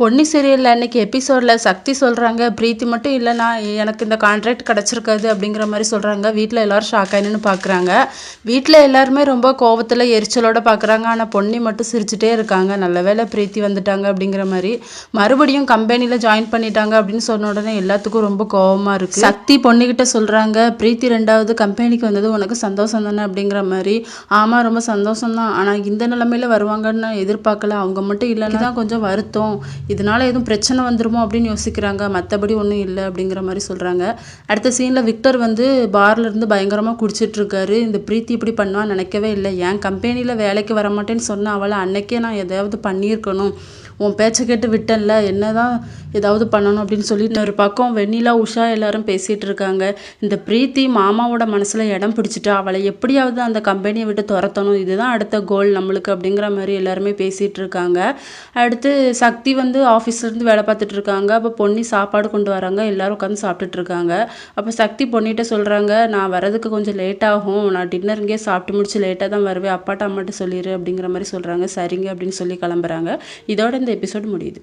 பொன்னி சீரியலில் அன்றைக்கி எபிசோடில் சக்தி சொல்கிறாங்க பிரீத்தி மட்டும் இல்லைனா எனக்கு இந்த கான்ட்ராக்ட் கிடச்சிருக்காது அப்படிங்கிற மாதிரி சொல்கிறாங்க வீட்டில் எல்லோரும் ஷாக் ஆயினு பார்க்குறாங்க வீட்டில் எல்லாருமே ரொம்ப கோவத்தில் எரிச்சலோட பார்க்குறாங்க ஆனால் பொன்னி மட்டும் சிரிச்சுட்டே இருக்காங்க. நல்ல வேளை பிரீத்தி வந்துட்டாங்க அப்படிங்கிற மாதிரி. மறுபடியும் கம்பெனியில் ஜாயின் பண்ணிட்டாங்க அப்படின்னு சொன்ன உடனே எல்லாத்துக்கும் ரொம்ப கோவமாக இருக்குது சக்தி பொண்ணுக்கிட்ட சொல்கிறாங்க பிரீத்தி ரெண்டாவது கம்பெனிக்கு வந்தது உனக்கு சந்தோஷம் தானே அப்படிங்கிற மாதிரி. ஆமாம் ரொம்ப சந்தோஷம் தான் ஆனால் இந்த நிலமையில வருவாங்கன்னு எதிர்பார்க்கல. அவங்க மட்டும் இல்லைன்னா தான் கொஞ்சம் வருத்தம். இதனால எதுவும் பிரச்சனை வந்துருமோ அப்படின்னு யோசிக்கிறாங்க. மற்றபடி ஒன்றும் இல்லை அப்படிங்கிற மாதிரி சொல்கிறாங்க அடுத்த சீனில் விக்டர் வந்து பார்ல இருந்து பயங்கரமாக குடிச்சிட்ருக்காரு இந்த பிரீத்தி இப்படி பண்ணுவான்னு நினைக்கவே இல்லை. என் கம்பெனியில் வேலைக்கு வர மாட்டேன்னு சொன்ன அவளை அன்னைக்கே நான் எதாவது பண்ணியிருக்கணும். உன் பேச்சை கேட்டு விட்டேன்ல என்னதான் ஏதாவது பண்ணணும் அப்படின்னு சொல்லி இன்னொரு பக்கம் வெண்ணிலா உஷா எல்லாரும் பேசிகிட்டு இருக்காங்க. இந்த பிரீத்தி மாமாவோட மனசில் இடம் பிடிச்சிட்டா அவளை எப்படியாவது அந்த கம்பெனியை விட்டு துரத்தணும். இதுதான் அடுத்த கோல் நம்மளுக்கு அப்படிங்கிற மாதிரி எல்லாருமே பேசிகிட்டு இருக்காங்க. அடுத்து சக்தி வந்து ஆஃபீஸ்லேருந்து வேலை பார்த்துட்டு இருக்காங்க. அப்போ பொன்னி சாப்பாடு கொண்டு வராங்க. எல்லாரும் உட்காந்து சாப்பிட்டுட்டு இருக்காங்க. அப்போ சக்தி பொன்னிட்ட சொல்கிறாங்க நான் வரதுக்கு கொஞ்சம் லேட் ஆகும். நான் டின்னர் இங்கே சாப்பிட்டு முடிச்சு லேட்டாக தான் வருவேன். அப்பாட்ட அம்மாட்ட சொல்லிடு அப்படிங்கிற மாதிரி சொல்கிறாங்க சரிங்க அப்படின்னு சொல்லி கிளம்புறாங்க. இதோட இந்த எபிசோடு முடியுது.